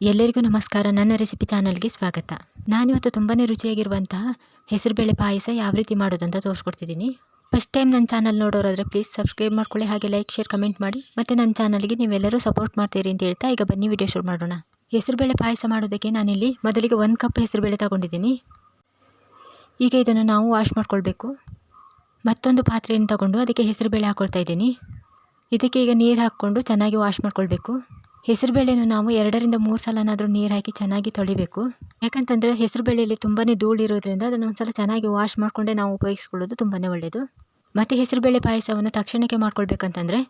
ಎಲ್ಲರಿಗೂ ನಮಸ್ಕಾರ. ನನ್ನ ರೆಸಿಪಿ ಚಾನಲ್ಗೆ ಸ್ವಾಗತ. ನಾನಿವತ್ತು ತುಂಬಾ ರುಚಿಯಾಗಿರುವಂತಹ ಹೆಸರುಬೇಳೆ ಪಾಯಸ ಯಾವ ರೀತಿ ಮಾಡೋದಂತ ತೋರಿಸ್ಕೊಡ್ತಿದ್ದೀನಿ. ಫಸ್ಟ್ ಟೈಮ್ ನನ್ನ ಚಾನಲ್ ನೋಡೋರಾದರೆ ಪ್ಲೀಸ್ ಸಬ್ಸ್ಕ್ರೈಬ್ ಮಾಡ್ಕೊಳ್ಳಿ, ಹಾಗೆ ಲೈಕ್ ಶೇರ್ ಕಮೆಂಟ್ ಮಾಡಿ. ಮತ್ತು ನನ್ನ ಚಾನಲ್ಗೆ ನೀವೆಲ್ಲರೂ ಸಪೋರ್ಟ್ ಮಾಡ್ತೀರಿ ಅಂತ ಹೇಳ್ತಾ ಈಗ ಬನ್ನಿ ವಿಡಿಯೋ ಶುರು ಮಾಡೋಣ. ಹೆಸರುಬೇಳೆ ಪಾಯಸ ಮಾಡೋದಕ್ಕೆ ನಾನಿಲ್ಲಿ ಮೊದಲಿಗೆ ಒಂದು ಕಪ್ ಹೆಸರುಬೇಳೆ ತಗೊಂಡಿದ್ದೀನಿ. ಈಗ ಇದನ್ನು ನಾವು ವಾಶ್ ಮಾಡ್ಕೊಳ್ಬೇಕು. ಮತ್ತೊಂದು ಪಾತ್ರೆಯನ್ನು ತಗೊಂಡು ಅದಕ್ಕೆ ಹೆಸರುಬೇಳೆ ಹಾಕ್ಕೊಳ್ತಾ ಇದ್ದೀನಿ. ಇದಕ್ಕೆ ಈಗ ನೀರು ಹಾಕ್ಕೊಂಡು ಚೆನ್ನಾಗಿ ವಾಶ್ ಮಾಡ್ಕೊಳ್ಬೇಕು. ಹೆಸರುಬೇಳೆನ ನಾವು ಎರಡರಿಂದ ಮೂರು ಸಲನಾದರೂ ನೀರು ಹಾಕಿ ಚೆನ್ನಾಗಿ ತೊಳಿಬೇಕು. ಯಾಕಂತಂದರೆ ಹೆಸರುಬೇಳೆಯಲ್ಲಿ ತುಂಬಾ ಧೂಳು ಇರೋದ್ರಿಂದ ಒಂದು ಸಲ ಚೆನ್ನಾಗಿ ವಾಶ್ ಮಾಡಿಕೊಂಡೇ ನಾವು ಉಪಯೋಗಿಸ್ಕೊಳ್ಳೋದು ತುಂಬಾ ಒಳ್ಳೆಯದು ಮತ್ತು ಹೆಸರುಬೇಳೆ ಪಾಯಸವನ್ನು ತಕ್ಷಣಕ್ಕೆ ಮಾಡ್ಕೊಳ್ಬೇಕಂತಂದರೆ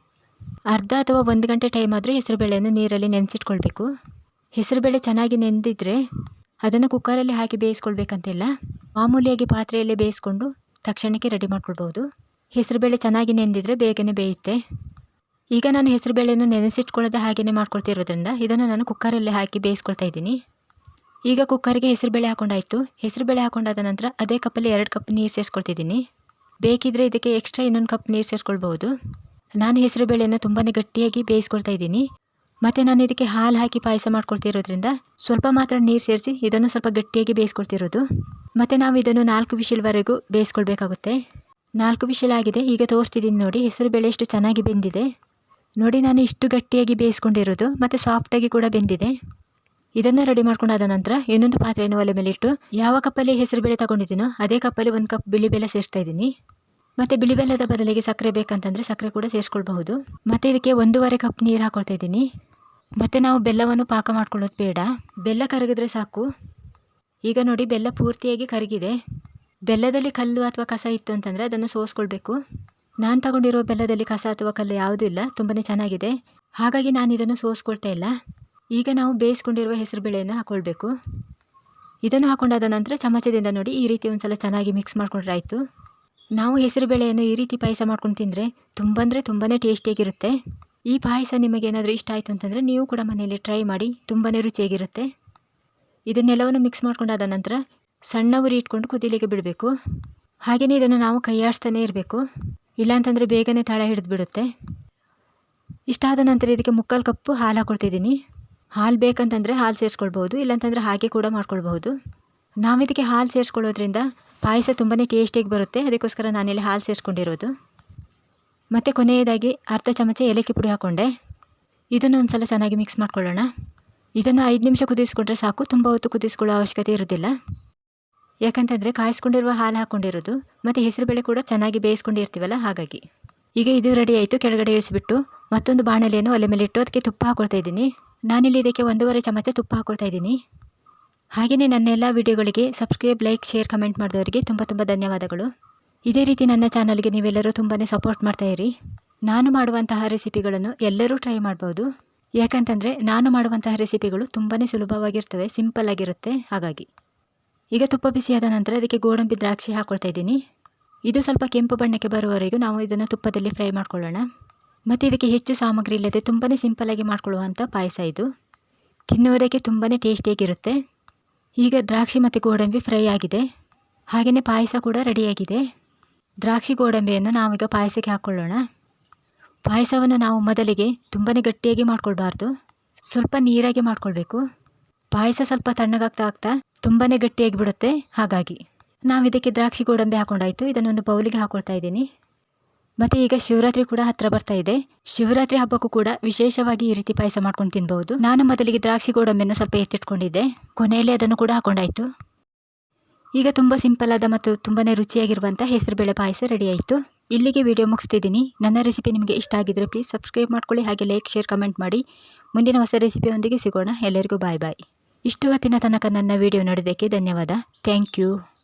ಅರ್ಧ ಅಥವಾ ಒಂದು ಗಂಟೆ ಟೈಮ್ ಆದರೂ ಹೆಸರುಬೇಳೆಯನ್ನು ನೀರಲ್ಲಿ ನೆನೆಸಿಟ್ಕೊಳ್ಬೇಕು. ಹೆಸರುಬೇಳೆ ಚೆನ್ನಾಗಿ ನೆಂದಿದ್ರೆ ಅದನ್ನು ಕುಕ್ಕರಲ್ಲಿ ಹಾಕಿ ಬೇಯಿಸ್ಕೊಳ್ಬೇಕಂತಿಲ್ಲ. ಮಾಮೂಲಿಯಾಗಿ ಪಾತ್ರೆಯಲ್ಲೇ ಬೇಯಿಸ್ಕೊಂಡು ತಕ್ಷಣಕ್ಕೆ ರೆಡಿ ಮಾಡ್ಕೊಳ್ಬೋದು ಹೆಸರುಬೇಳೆ ಚೆನ್ನಾಗಿ ನೆಂದಿದ್ರೆ ಬೇಗನೆ ಬೇಯುತ್ತೆ. ಈಗ ನಾನು ಹೆಸರುಬೇಳೆಯನ್ನು ನೆನೆಸಿಟ್ಕೊಳ್ಳೋದ ಹಾಗೆಯೇ ಮಾಡ್ಕೊಳ್ತಿರೋದ್ರಿಂದ ಇದನ್ನು ನಾನು ಕುಕ್ಕರಲ್ಲಿ ಹಾಕಿ ಬೇಯಿಸ್ಕೊಳ್ತಾ ಇದ್ದೀನಿ. ಈಗ ಕುಕ್ಕರ್ಗೆ ಹೆಸರುಬೇಳೆ ಹಾಕೊಂಡಾಯಿತು. ಹೆಸರು ಬೇಳೆ ಹಾಕೊಂಡಾದ ನಂತರ ಅದೇ ಕಪ್ಪಲ್ಲಿ ಎರಡು ಕಪ್ ನೀರು ಸೇರಿಸ್ಕೊಳ್ತಿದ್ದೀನಿ. ಬೇಕಿದ್ದರೆ ಇದಕ್ಕೆ ಎಕ್ಸ್ಟ್ರಾ ಇನ್ನೊಂದು ಕಪ್ ನೀರು ಸೇರಿಸ್ಕೊಳ್ಬೋದು ನಾನು ಹೆಸರು ಬೇಳೆಯನ್ನು ತುಂಬಾ ಗಟ್ಟಿಯಾಗಿ ಬೇಯಿಸ್ಕೊಳ್ತಾ ಇದ್ದೀನಿ. ಮತ್ತು ನಾನು ಇದಕ್ಕೆ ಹಾಲು ಹಾಕಿ ಪಾಯಸ ಮಾಡ್ಕೊಳ್ತಿರೋದ್ರಿಂದ ಸ್ವಲ್ಪ ಮಾತ್ರ ನೀರು ಸೇರಿಸಿ ಇದನ್ನು ಸ್ವಲ್ಪ ಗಟ್ಟಿಯಾಗಿ ಬೇಯಿಸ್ಕೊಳ್ತಿರೋದು. ಮತ್ತು ನಾವು ಇದನ್ನು ನಾಲ್ಕು ಬಿಸಿಲ್ವರೆಗೂ ಬೇಯಿಸ್ಕೊಳ್ಬೇಕಾಗುತ್ತೆ. ನಾಲ್ಕು ಬಿಸಿಲಾಗಿದೆ ಈಗ ತೋರಿಸ್ತಿದ್ದೀನಿ ನೋಡಿ ಹೆಸರು ಬೇಳೆ ಎಷ್ಟು ಚೆನ್ನಾಗಿ ಬೆಂದಿದೆ. ನೋಡಿ ನಾನು ಇಷ್ಟು ಗಟ್ಟಿಯಾಗಿ ಬೇಯಿಸ್ಕೊಂಡಿರೋದು, ಮತ್ತು ಸಾಫ್ಟಾಗಿ ಕೂಡ ಬೆಂದಿದೆ. ಇದನ್ನು ರೆಡಿ ಮಾಡ್ಕೊಂಡಾದ ನಂತರ ಇನ್ನೊಂದು ಪಾತ್ರೆಯನ್ನು ಒಲೆ ಮೇಲೆ ಇಟ್ಟು, ಯಾವ ಕಪ್ಪಲ್ಲಿ ಹೆಸರು ಬೇಳೆ ತಗೊಂಡಿದ್ದೀನೋ ಅದೇ ಕಪ್ಪಲ್ಲಿ ಒಂದು ಕಪ್ ಬಿಳಿ ಬೆಲ್ಲ ಸೇರಿಸ್ತಾ ಇದ್ದೀನಿ. ಮತ್ತು ಬಿಳಿ ಬೆಲ್ಲದ ಬದಲಿಗೆ ಸಕ್ಕರೆ ಬೇಕಂತಂದರೆ ಸಕ್ಕರೆ ಕೂಡ ಸೇರಿಸ್ಕೊಳ್ಬಹುದು. ಮತ್ತು ಇದಕ್ಕೆ ಒಂದೂವರೆ ಕಪ್ ನೀರು ಹಾಕೊಳ್ತಾ ಇದ್ದೀನಿ. ಮತ್ತು ನಾವು ಬೆಲ್ಲವನ್ನು ಪಾಕ ಮಾಡ್ಕೊಳ್ಳೋದು ಬೇಡ. ಬೆಲ್ಲ ಕರಗಿದ್ರೆ ಸಾಕು. ಈಗ ನೋಡಿ ಬೆಲ್ಲ ಪೂರ್ತಿಯಾಗಿ ಕರಗಿದೆ. ಬೆಲ್ಲದಲ್ಲಿ ಕಲ್ಲು ಅಥವಾ ಕಸ ಇತ್ತು ಅಂತಂದರೆ ಅದನ್ನು ಸೋಸ್ಕೊಳ್ಬೇಕು. ನಾನು ತಗೊಂಡಿರೋ ಬೆಲ್ಲದಲ್ಲಿ ಕಸ ಅಥವಾ ಕಲ್ಲು ಯಾವುದೂ ಇಲ್ಲ ತುಂಬಾ ಚೆನ್ನಾಗಿದೆ. ಹಾಗಾಗಿ ನಾನು ಇದನ್ನು ಸೋಸ್ಕೊಳ್ತಾ ಇಲ್ಲ. ಈಗ ನಾವು ಬೇಯಿಸ್ಕೊಂಡಿರುವ ಹೆಸರುಬೇಳೆಯನ್ನು ಹಾಕ್ಕೊಳ್ಬೇಕು ಇದನ್ನು ಹಾಕೊಂಡಾದ ನಂತರ ಚಮಚದಿಂದ ನೋಡಿ ಈ ರೀತಿ ಒಂದು ಸಲ ಚೆನ್ನಾಗಿ ಮಿಕ್ಸ್ ಮಾಡ್ಕೊಂಡ್ರೆ ಆಯಿತು. ನಾವು ಹೆಸರುಬೇಳೆಯನ್ನು ಈ ರೀತಿ ಪಾಯಸ ಮಾಡ್ಕೊಂಡು ತಿಂದರೆ ತುಂಬ ಅಂದರೆ ತುಂಬಾ ಟೇಸ್ಟಿಯಾಗಿರುತ್ತೆ. ಈ ಪಾಯಸ ನಿಮಗೇನಾದರೂ ಇಷ್ಟ ಆಯಿತು ಅಂತಂದರೆ ನೀವು ಕೂಡ ಮನೆಯಲ್ಲಿ ಟ್ರೈ ಮಾಡಿ ತುಂಬಾ ರುಚಿಯಾಗಿರುತ್ತೆ. ಇದನ್ನೆಲ್ಲವನ್ನು ಮಿಕ್ಸ್ ಮಾಡ್ಕೊಂಡಾದ ನಂತರ ಸಣ್ಣ ಉರಿ ಇಟ್ಕೊಂಡು ಕುದಿಲಿಗೆ ಬಿಡಬೇಕು. ಹಾಗೆಯೇ ಇದನ್ನು ನಾವು ಕೈಯಾಡಿಸ್ತಾನೇ ಇರಬೇಕು. ಇಲ್ಲಾಂತಂದರೆ ಬೇಗನೆ ತಳ ಹಿಡಿದು ಬಿಡುತ್ತೆ ಇಷ್ಟಾದ ನಂತರ ಇದಕ್ಕೆ ಮುಕ್ಕಾಲು ಕಪ್ಪು ಹಾಲು ಹಾಕ್ಕೊಳ್ತಿದ್ದೀನಿ ಹಾಲು ಬೇಕಂತಂದರೆ ಹಾಲು ಸೇರಿಸ್ಕೊಳ್ಬೋದು ಇಲ್ಲಾಂತಂದರೆ ಹಾಗೆ ಕೂಡ ಮಾಡ್ಕೊಳ್ಬಹುದು. ನಾವು ಇದಕ್ಕೆ ಹಾಲು ಸೇರಿಸ್ಕೊಳ್ಳೋದ್ರಿಂದ ಪಾಯಸ ತುಂಬಾ ಟೇಸ್ಟಿಯಾಗಿ ಬರುತ್ತೆ. ಅದಕ್ಕೋಸ್ಕರ ನಾನಿಲ್ಲಿ ಹಾಲು ಸೇರಿಸ್ಕೊಂಡಿರೋದು. ಮತ್ತು ಕೊನೆಯದಾಗಿ ಅರ್ಧ ಚಮಚ ಏಲಕ್ಕಿ ಪುಡಿ ಹಾಕ್ಕೊಂಡೆ ಇದನ್ನು ಒಂದು ಸಲ ಚೆನ್ನಾಗಿ ಮಿಕ್ಸ್ ಮಾಡ್ಕೊಳ್ಳೋಣ. ಇದನ್ನು ಐದು ನಿಮಿಷ ಕುದಿಸ್ಕೊಂಡ್ರೆ ಸಾಕು. ತುಂಬ ಹೊತ್ತು ಕುದಿಸ್ಕೊಳ್ಳೋ ಅವಶ್ಯಕತೆ ಇರೋದಿಲ್ಲ ಯಾಕಂತಂದರೆ ಕಾಯಿಸ್ಕೊಂಡಿರುವ ಹಾಲು ಹಾಕ್ಕೊಂಡಿರೋದು ಮತ್ತು ಹೆಸರುಬೇಳೆ ಕೂಡ ಚೆನ್ನಾಗಿ ಬೇಯಿಸ್ಕೊಂಡಿರ್ತೀವಲ್ಲ ಹಾಗಾಗಿ. ಈಗ ಇದು ರೆಡಿ ಆಯಿತು, ಕೆಳಗಡೆ ಇಳಿಸಿಬಿಟ್ಟು ಮತ್ತೊಂದು ಬಾಣಲೆಯನ್ನು ಒಲೆ ಮೇಲೆ ಇಟ್ಟು ಅದಕ್ಕೆ ತುಪ್ಪ ಹಾಕೊಳ್ತಾ ಇದ್ದೀನಿ. ನಾನಿಲ್ಲಿ ಇದಕ್ಕೆ ಒಂದೂವರೆ ಚಮಚ ತುಪ್ಪ ಹಾಕೊಳ್ತಾ ಇದ್ದೀನಿ. ಹಾಗೆಯೇ ನನ್ನ ಎಲ್ಲ ವಿಡಿಯೋಗಳಿಗೆ ಸಬ್ಸ್ಕ್ರೈಬ್ ಲೈಕ್ ಶೇರ್ ಕಮೆಂಟ್ ಮಾಡಿದವರಿಗೆ ತುಂಬ ತುಂಬ ಧನ್ಯವಾದಗಳು. ಇದೇ ರೀತಿ ನನ್ನ ಚಾನಲ್ಗೆ ನೀವೆಲ್ಲರೂ ತುಂಬಾ ಸಪೋರ್ಟ್ ಮಾಡ್ತಾ ಇರಿ. ನಾನು ಮಾಡುವಂತಹ ರೆಸಿಪಿಗಳನ್ನು ಎಲ್ಲರೂ ಟ್ರೈ ಮಾಡ್ಬೋದು. ಯಾಕಂತಂದರೆ ನಾನು ಮಾಡುವಂತಹ ರೆಸಿಪಿಗಳು ತುಂಬಾ ಸುಲಭವಾಗಿರ್ತವೆ ಸಿಂಪಲ್ ಆಗಿರುತ್ತೆ, ಹಾಗಾಗಿ. ಈಗ ತುಪ್ಪ ಬಿಸಿಯಾದ ನಂತರ ಅದಕ್ಕೆ ಗೋಡಂಬಿ ದ್ರಾಕ್ಷಿ ಹಾಕ್ಕೊಳ್ತಾ ಇದ್ದೀನಿ. ಇದು ಸ್ವಲ್ಪ ಕೆಂಪು ಬಣ್ಣಕ್ಕೆ ಬರುವವರೆಗೂ ನಾವು ಇದನ್ನು ತುಪ್ಪದಲ್ಲಿ ಫ್ರೈ ಮಾಡ್ಕೊಳ್ಳೋಣ. ಮತ್ತು ಇದಕ್ಕೆ ಹೆಚ್ಚು ಸಾಮಗ್ರಿ ಇಲ್ಲದೆ ತುಂಬಾ ಸಿಂಪಲಾಗಿ ಮಾಡ್ಕೊಳ್ಳುವಂಥ ಪಾಯಸ ಇದು. ತಿನ್ನುವುದಕ್ಕೆ ತುಂಬಾ ಟೇಸ್ಟಿಯಾಗಿರುತ್ತೆ ಈಗ ದ್ರಾಕ್ಷಿ ಮತ್ತು ಗೋಡಂಬಿ ಫ್ರೈ ಆಗಿದೆ. ಹಾಗೆಯೇ ಪಾಯಸ ಕೂಡ ರೆಡಿಯಾಗಿದೆ. ದ್ರಾಕ್ಷಿ ಗೋಡಂಬಿಯನ್ನು ನಾವೀಗ ಪಾಯಸಕ್ಕೆ ಹಾಕ್ಕೊಳ್ಳೋಣ ಪಾಯಸವನ್ನು ನಾವು ಮೊದಲಿಗೆ ತುಂಬಾ ಗಟ್ಟಿಯಾಗಿ ಮಾಡ್ಕೊಳ್ಬಾರ್ದು. ಸ್ವಲ್ಪ ನೀರಾಗಿ ಮಾಡ್ಕೊಳ್ಬೇಕು. ಪಾಯಸ ಸ್ವಲ್ಪ ತಣ್ಣಗಾಗ್ತಾ ಆಗ್ತಾ ತುಂಬಾ ಗಟ್ಟಿಯಾಗಿ ಬಿಡುತ್ತೆ ಹಾಗಾಗಿ ನಾವು ಇದಕ್ಕೆ ದ್ರಾಕ್ಷಿ ಗೋಡಂಬಿ ಹಾಕೊಂಡಾಯ್ತು. ಇದನ್ನೊಂದು ಬೌಲಿಗೆ ಹಾಕೊಳ್ತಾ ಇದ್ದೀನಿ. ಮತ್ತು ಈಗ ಶಿವರಾತ್ರಿ ಕೂಡ ಹತ್ತಿರ ಬರ್ತಾ ಇದೆ. ಶಿವರಾತ್ರಿ ಹಬ್ಬಕ್ಕೂ ಕೂಡ ವಿಶೇಷವಾಗಿ ಈ ರೀತಿ ಪಾಯಸ ಮಾಡ್ಕೊಂಡು ತಿನ್ಬಹುದು. ನಾನು ಮೊದಲಿಗೆ ದ್ರಾಕ್ಷಿ ಗೋಡಂಬಿಯನ್ನು ಸ್ವಲ್ಪ ಎತ್ತಿಟ್ಕೊಂಡಿದ್ದೆ. ಕೊನೆಯಲ್ಲಿ ಅದನ್ನು ಕೂಡ ಹಾಕೊಂಡಾಯಿತು. ಈಗ ತುಂಬ ಸಿಂಪಲ್ ಆದ ಮತ್ತು ತುಂಬಾ ರುಚಿಯಾಗಿರುವಂಥ ಹೆಸರುಬೇಳೆ ಪಾಯಸ ರೆಡಿ ಆಯಿತು. ಇಲ್ಲಿಗೆ ವಿಡಿಯೋ ಮುಗಿಸ್ತಿದ್ದೀನಿ. ನನ್ನ ರೆಸಿಪಿ ನಿಮಗೆ ಇಷ್ಟ ಆಗಿದ್ರೆ ಪ್ಲೀಸ್ ಸಬ್ಸ್ಕ್ರೈಬ್ ಮಾಡ್ಕೊಳ್ಳಿ. ಹಾಗೆ ಲೈಕ್ ಶೇರ್ ಕಮೆಂಟ್ ಮಾಡಿ. ಮುಂದಿನ ಹೊಸ ರೆಸಿಪಿಯೊಂದಿಗೆ ಸಿಗೋಣ. ಎಲ್ಲರಿಗೂ ಬಾಯ್ ಬಾಯ್ ಇಷ್ಟು ಹೊತ್ತಿನ ತನಕ ನನ್ನ ವಿಡಿಯೋ ನೋಡಿದ್ದಕ್ಕೆ ಧನ್ಯವಾದ. Thank you